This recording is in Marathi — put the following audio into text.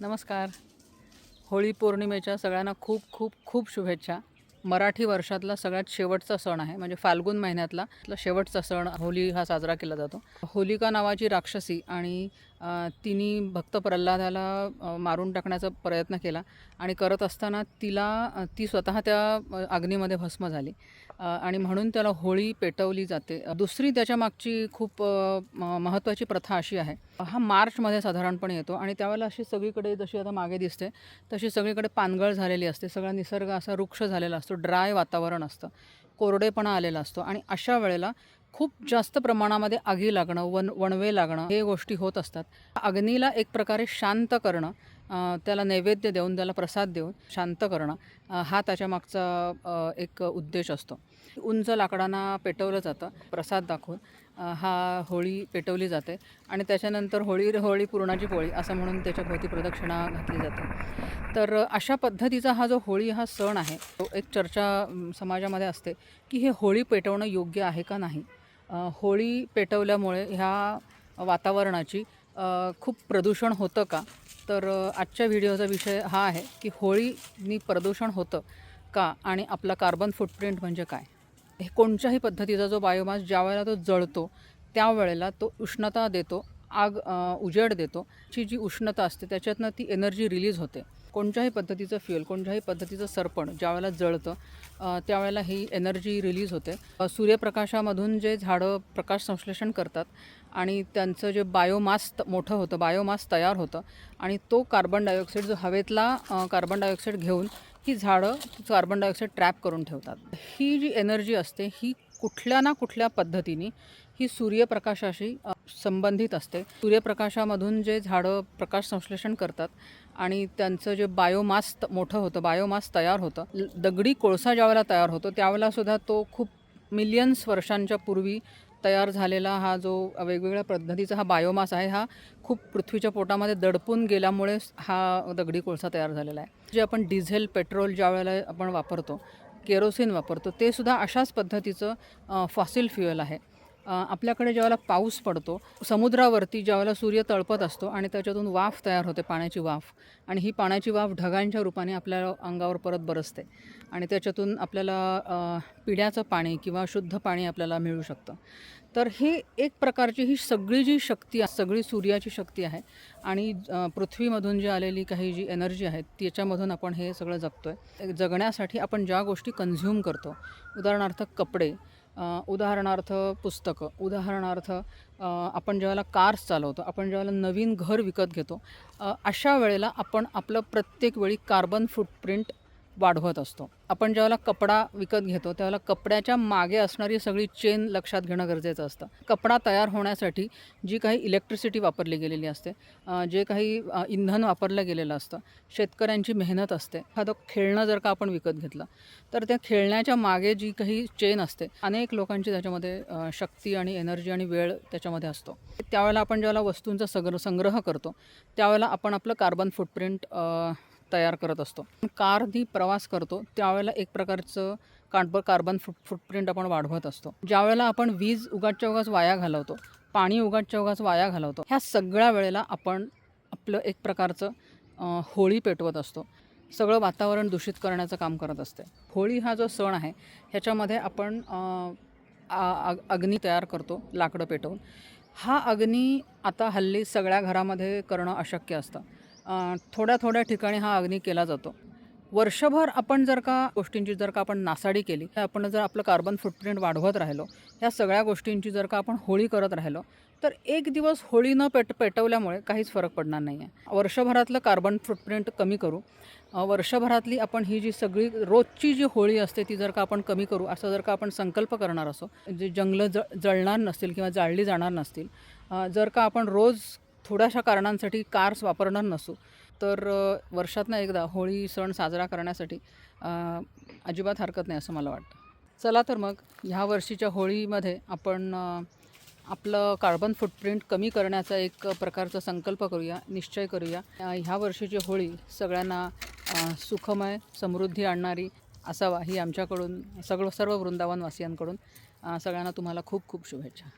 नमस्कार. होळी पौर्णिमेच्या सगळ्यांना खूप खूप खूप शुभेच्छा. मराठी वर्षातला सगळ्यात शेवटचा सण आहे म्हणजे फाल्गुन महिन्यातला शेवटचा सण होळी हा साजरा केला जातो. होलिका नावाची राक्षसी आणि तिने भक्त प्रल्हादाला मारून टाकण्याचा प्रयत्न केला आणि करत असताना तिला ती स्वतः त्या अग्नीमध्ये भस्म झाली. आणि म्हणून त्याला होळी पेटवली जाते. दुसरी त्याच्या मागची खूप महत्त्वाची प्रथा अशी आहे. हा मार्चमध्ये साधारणपणे येतो आणि त्यावेळेला अशी सगळीकडे जशी आता मागे दिसते तशी सगळीकडे पानगळ झालेली असते. सगळा निसर्ग असा वृक्ष झालेला असतो. ड्राय वातावरण असतं. कोरडेपणा आलेला असतो. आणि अशा वेळेला खूप जास्त प्रमाणामध्ये आगी लागणं वन वणवे लागणं हे गोष्टी होत असतात. अग्नीला एक प्रकारे शांत करणं त्याला नैवेद्य देऊन त्याला प्रसाद देऊन शांत करणं हा त्याच्या मागचा एक उद्देश असतो. उंच लाकडांना पेटवलं जातं प्रसाद दाखवून हा होळी पेटवली जाते आणि त्याच्यानंतर होळी होळी पुरणाची पोळी असं म्हणून त्याच्या भोवती प्रदक्षिणा घातली जाते. तर अशा पद्धतीचा हा जो होळी हा सण आहे तो एक चर्चा समाजामध्ये असते की हे होळी पेटवणं योग्य आहे का नाही? होळी पेटवल्यामुळे ह्या वातावरणाची खूप प्रदूषण होतं का? तर आजच्या व्हिडिओचा विषय हा आहे की होळीनी प्रदूषण होतं का आणि आपला कार्बन फुटप्रिंट म्हणजे काय? हे कोणत्याही पद्धतीचा जो बायोमास ज्या वेळेला तो जळतो त्यावेळेला तो उष्णता देतो आग उजेड देतो. ची जी उष्णता असते त्याच्यातनं ती एनर्जी रिलीज होते. कोणत्याही पद्धतीचं फ्युअल कोणत्याही पद्धतीचं सरपण ज्यावेळेला जळतं त्यावेळेला ही एनर्जी रिलीज होते. सूर्यप्रकाशामधून जे झाडं प्रकाश संश्लेषण करतात आणि त्यांचं जे बायोमास त- मोठं होतं बायोमास तयार होतं आणि तो कार्बन डायऑक्साईड जो हवेतला कार्बन डायऑक्साईड घेऊन ही झाडं कार्बन डायऑक्साईड ट्रॅप करून ठेवतात. ही जी एनर्जी असते ही कुठल्या ना कुठल्या पद्धतीने ही सूर्यप्रकाशाशी संबंधित असते. सूर्यप्रकाशामधून जे झाडं प्रकाश संश्लेषण करतात आणि त्यांचं जे बायोमास त- मोठं होतं बायोमास तयार होतं दगडी कोळसा ज्यावेळेला तयार होतो त्यावेळेलासुद्धा तो खूप मिलियन्स वर्षांच्या पूर्वी तयार झालेला हा जो वेगवेगळ्या पद्धतीचा हा बायोमास आहे हा खूप पृथ्वीच्या पोटामध्ये दडपून गेल्यामुळे हा दगडी कोळसा तयार झालेला आहे. जे आपण डिझेल पेट्रोल ज्या वेळेला आपण वापरतो केरोसिन वापरतो ते सुद्धा अशाच पद्धतीचं फॉसिल फ्युएल आहे. आपल्याकडे ज्यावेळेला पाऊस पडतो समुद्रावरती ज्यावेळेला सूर्य तळपत असतो आणि त्याच्यातून वाफ तयार होते पाण्याची वाफ. आणि ही पाण्याची वाफ ढगांच्या रूपाने आपल्या अंगावर परत बरसते. आणि त्याच्यातून आपल्याला पिण्याचं पाणी किंवा शुद्ध पाणी आपल्याला मिळू शकतं. तर हे एक प्रकारची ही सगळी जी शक्ती आहे सगळी सूर्याची शक्ती आहे आणि पृथ्वीमधून जी आलेली काही जी एनर्जी आहे त्याच्यामधून आपण हे सगळं जगतो आहे जगण्यासाठी आपण ज्या गोष्टी कन्झ्युम करतो उदाहरणार्थ कपडे उदाहरणार्थ पुस्तकं. उदाहरणार्थ आपण ज्यावेळेला कार्स चालवतो आपण ज्यावेळेला नवीन घर विकत घेतो अशा वेळेला आपण आपलं प्रत्येक वेळी कार्बन फुटप्रिंट वाढवत असतो. आपण ज्यावेळेला कपडा विकत घेतो त्यावेळेला कपड्याच्या मागे असणारी सगळी चेन लक्षात घेणं गरजेचं असतं. कपडा तयार होण्यासाठी जी काही इलेक्ट्रिसिटी वापरली गेलेली असते जे काही इंधन वापरलं गेलेलं असतं शेतकऱ्यांची मेहनत असते. एखादं खेळणं जर का आपण विकत घेतलं तर त्या खेळण्याच्या मागे जी काही चेन असते अनेक लोकांची त्याच्यामध्ये शक्ती आणि एनर्जी आणि वेळ त्याच्यामध्ये असतो. त्यावेळेला आपण ज्यावेळेला वस्तूंचा सग्र संग्रह करतो त्यावेळेला आपण आपलं कार्बन फुटप्रिंट तयार करत असतो. कारनी प्रवास करतो त्यावेळेला एक प्रकारचं कार्ब कार्बन फुट फुटप्रिंट आपण वाढवत असतो. ज्यावेळेला आपण वीज उगाचच्या उगाच वाया घालवतो पाणी उगाचच्या उगाच वाया घालवतो ह्या सगळ्या वेळेला आपण आपलं एक प्रकारचं होळी पेटवत असतो. सगळं वातावरण दूषित करण्याचं काम करत असते. होळी हा जो सण आहे ह्याच्यामध्ये आपण अग्नी तयार करतो लाकडं पेटवून. हा अग्नी आता हल्ली सगळ्या घरामध्ये करणं अशक्य असतं. थोड्या थोड्या ठिकाणी हा अग्नी केला जातो. वर्षभर आपण जर का गोष्टींची जर का आपण नासाडी केली तर आपण जर आपलं कार्बन फुटप्रिंट वाढवत राहिलो ह्या सगळ्या गोष्टींची जर का आपण होळी करत राहिलो तर एक दिवस होळी न पेट पेटवल्यामुळे काहीच फरक पडणार नाही आहे वर्षभरातलं कार्बन फुटप्रिंट कमी करू. वर्षभरातली आपण ही जी सगळी रोजची जी होळी असते ती जर का आपण कमी करू असं जर का आपण संकल्प करणार असो जे जंगलं ज जळणार नसतील किंवा जाळली जाणार नसतील जर का आपण रोज थोड्याशा कारणांसाठी कार्स वापरणार नसू. तर वर्षातनं एकदा होळी सण साजरा करण्यासाठी अजिबात हरकत नाही असं मला वाटतं. चला तर मग ह्या वर्षीच्या होळीमध्ये आपण आपलं कार्बन फुटप्रिंट कमी करण्याचा एक प्रकारचा संकल्प करूया निश्चय करूया. ह्या वर्षीची होळी सगळ्यांना सुखमय समृद्धी आणणारी असावा ही आमच्याकडून सगळं सर्व वृंदावनवासियांकडून सगळ्यांना तुम्हाला खूप खूप शुभेच्छा.